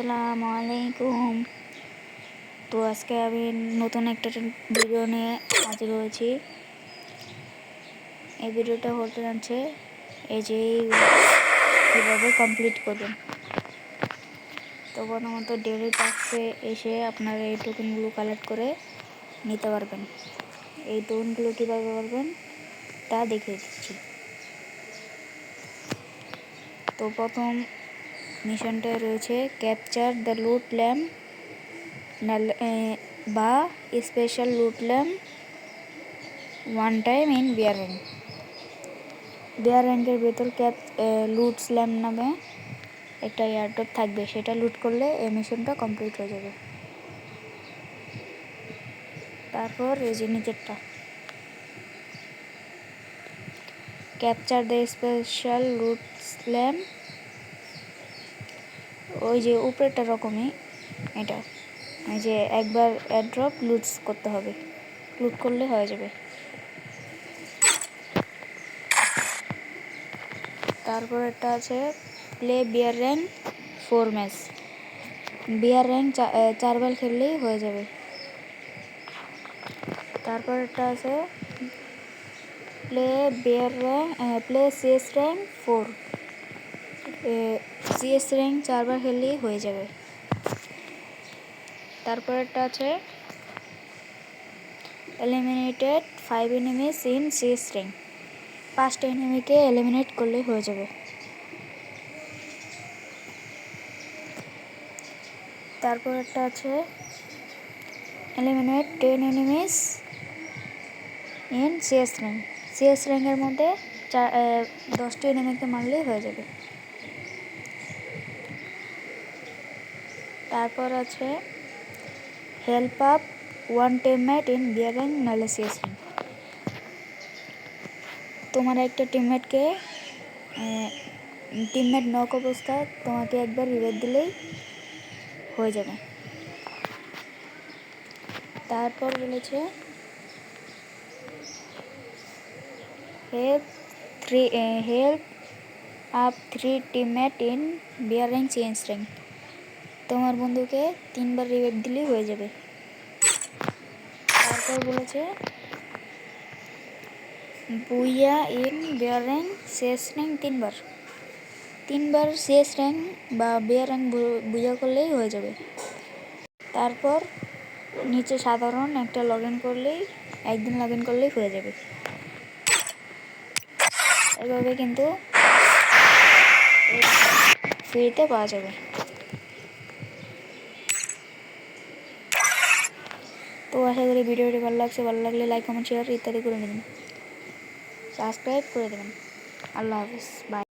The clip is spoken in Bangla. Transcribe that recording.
আসসালামু আলাইকুম। তো আজকে আমি নতুন একটা ভিডিও নিয়ে হাজির হয়েছি। এই ভিডিওটা হতে যাচ্ছে এই যে কীভাবে কমপ্লিট করবেন। তো প্রথমত ডেলি টাস্কে এসে আপনারা এই টোকেনগুলো কালেক্ট করে নিতে পারবেন। এই টোকেনগুলো কীভাবে করবেন তা দেখিয়ে দিচ্ছি। তো প্রথম মিশনটা রয়েছে ক্যাপচার দ্য লুট ল্যাম্প বা special loot lamp, one time in BR rank. BR র্যাঙ্কের ভেতর ক্যাপ লুট স্ল্যাম নামে একটা এয়ারড্রপ থাকবে, সেটা লুট করলে এই মিশনটা কমপ্লিট হয়ে যাবে। তারপর এই যে capture the special loot slam ওই যে উপরেরটা রকমই, এটা। যে একবার অ্যাড্রপ লুটস করতে হবে। লুট করলে হয়ে যাবে। তারপর একটা আছে play BR rank four match BR rank চারবার খেললেই হয়ে যাবে। তারপর একটা আছে play BR rank play CS rank four CS rank চারবার খেললেই হয়ে যাবে। তারপর একটা আছে eliminated five enemies in CS rank পাঁচটা এনিমিকে এলিমিনেট করলেই হয়ে যাবে। তারপর একটা আছে eliminate ten enemies in CS rank CS র্যাঙ্কের মধ্যে চার দশটি এনিমিকে মারলেই হয়ে যাবে। তারপর আছে help up one teammate in bearing নাইলে তোমার একটা টিমমেটকে টিমমেট নক অবস্থা, তোমাকে একবার রিভেট দিলেই হয়ে যাবে। তারপর বলেছে help three help up three teammate in bearing change rank তোমার বন্ধুকে তিনবার রিভাইভ দিলেই হয়ে যাবে। তারপর বলেছে, বুইয়া ইন বেয়ার র্যাঙ্ক, শেষ র্যাঙ্ক তিনবার। তিনবার শেষ র্যাঙ্ক বা বেয়ার র্যাঙ্ক বুইয়া করলেই হয়ে যাবে। তারপর নিচে সাধারণ একটা লগ ইন করলেই, একদিন লগ ইন করলেই হয়ে যাবে। এভাবে কিন্তু ফ্রিতে পাওয়া যাবে। তো আশা করি ভিডিওটি ভালো লাগছে, ভালো লাগলে লাইক কমেন্ট শেয়ার ইত্যাদি করে নেবেন। সাবস্ক্রাইব করে দেবেন। আল্লাহ হাফিজ। বাই